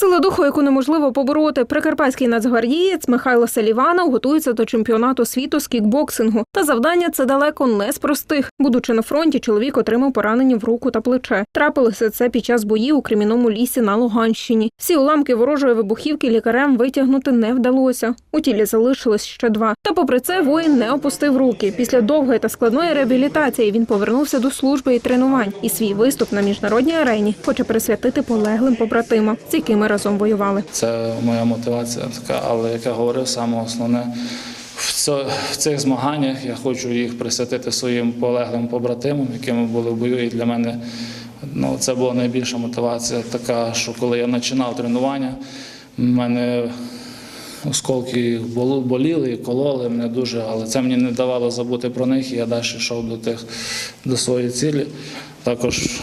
Сила духу, яку неможливо побороти, прикарпатський нацгвардієць Михайло Селіванов готується до чемпіонату світу з кікбоксингу. Та завдання це далеко не з простих. Будучи на фронті, чоловік отримав поранення в руку та плече. Трапилося це під час боїв у кремінному лісі на Луганщині. Всі уламки ворожої вибухівки лікарям витягнути не вдалося. У тілі залишилось ще два. Та попри це воїн не опустив руки. Після довгої та складної реабілітації він повернувся до служби і тренувань. І свій виступ на міжнародній арені хоче присвятити полеглим побратимам, з якими разом воювали. Це моя мотивація така, але як я говорив, саме основне в цих змаганнях я хочу їх присвятити своїм полеглим побратимам, якими були в бою. І для мене ну, це була найбільша мотивація, така, що коли я починав тренування, в мене осколки боліли і кололи мене дуже, але це мені не давало забути про них, і я далі йшов до тих до своєї цілі. Також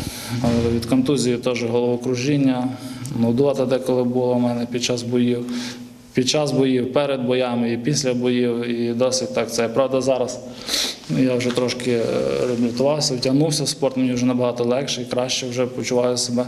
від контузії теж головокружіння, нудота деколи була в мене під час боїв. Під час боїв, перед боями і після боїв, і досить так це. Правда, зараз я вже трошки е, реабілітувався, втягнувся в спорт, мені вже набагато легше і краще вже почуваю себе.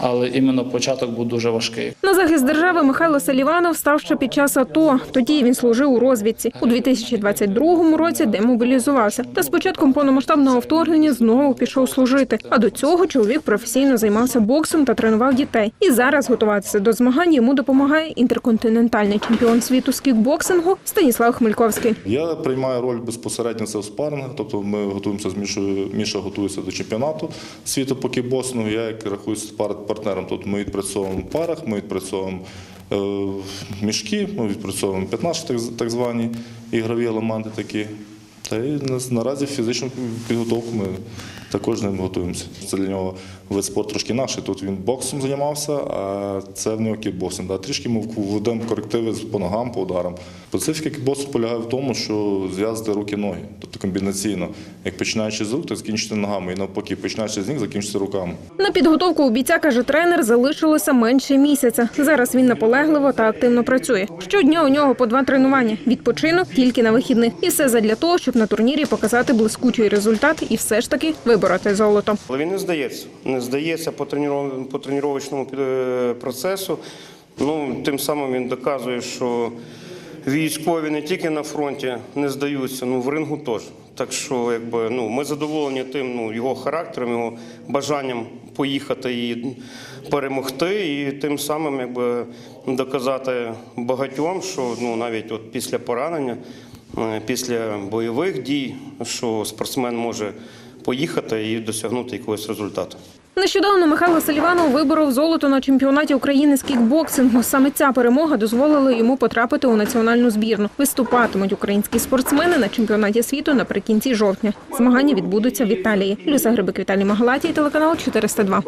Але іменно початок був дуже важкий. На захист держави Михайло Селіванов став ще під час АТО. Тоді він служив у розвідці. У 2022 році демобілізувався. Та з початком повномасштабного вторгнення знову пішов служити. А до цього чоловік професійно займався боксом та тренував дітей. І зараз готуватися до змагань йому допомагає інтерконтинентальний чемпіон світу з кікбоксингу Станіслав Хмельковський. Я приймаю роль безпосередньо це в спарингах, тобто ми готуємося з Мішою. Міша готується до чемпіонату світу по кікбоксингу. Я як рахуюся партнером. Тут ми відпрацьовуємо в парах, ми відпрацьовуємо е, мішки, ми відпрацьовуємо 15 так, так звані ігрові елементи такі. Та й наразі фізичну підготовку ми також ним готуємося. Це для нього вид спорту трошки інакший. Тут він боксом займався, а це в нього кікбоксинг. Да, трішки ми введемо корективи по ногам, по ударам. Специфіка кікбоксу полягає в тому, що зв'язати руки-ноги, тобто комбінаційно. Як починаючи з рук, то закінчити ногами. І навпаки, починаючи з ніг, закінчити руками. На підготовку у бійця, каже тренер, залишилося менше місяця. Зараз він наполегливо та активно працює. Щодня у нього по два тренування. Відпочинок тільки на вихідних. І все задля того, щоб на турнірі показати блискучий результат і все ж таки вибороти золото. Але він не здається. Не здається по, по тренувальному е, процесу. Ну, тим самим він доказує, що військові не тільки на фронті не здаються, ну в рингу теж. Так що, якби ну ми задоволені тим, ну його характером, його бажанням поїхати і перемогти, і тим самим якби доказати багатьом, що ну навіть от після поранення, е, після бойових дій, що спортсмен може поїхати і досягнути якогось результату. Нещодавно Михайло Саліванов виборов золото на чемпіонаті України з кікбоксингу. Саме ця перемога дозволила йому потрапити у національну збірну. Виступатимуть українські спортсмени на чемпіонаті світу наприкінці жовтня. Змагання відбудуться в Італії. Люся Грибик, Віталій Магалатій, телеканал 402.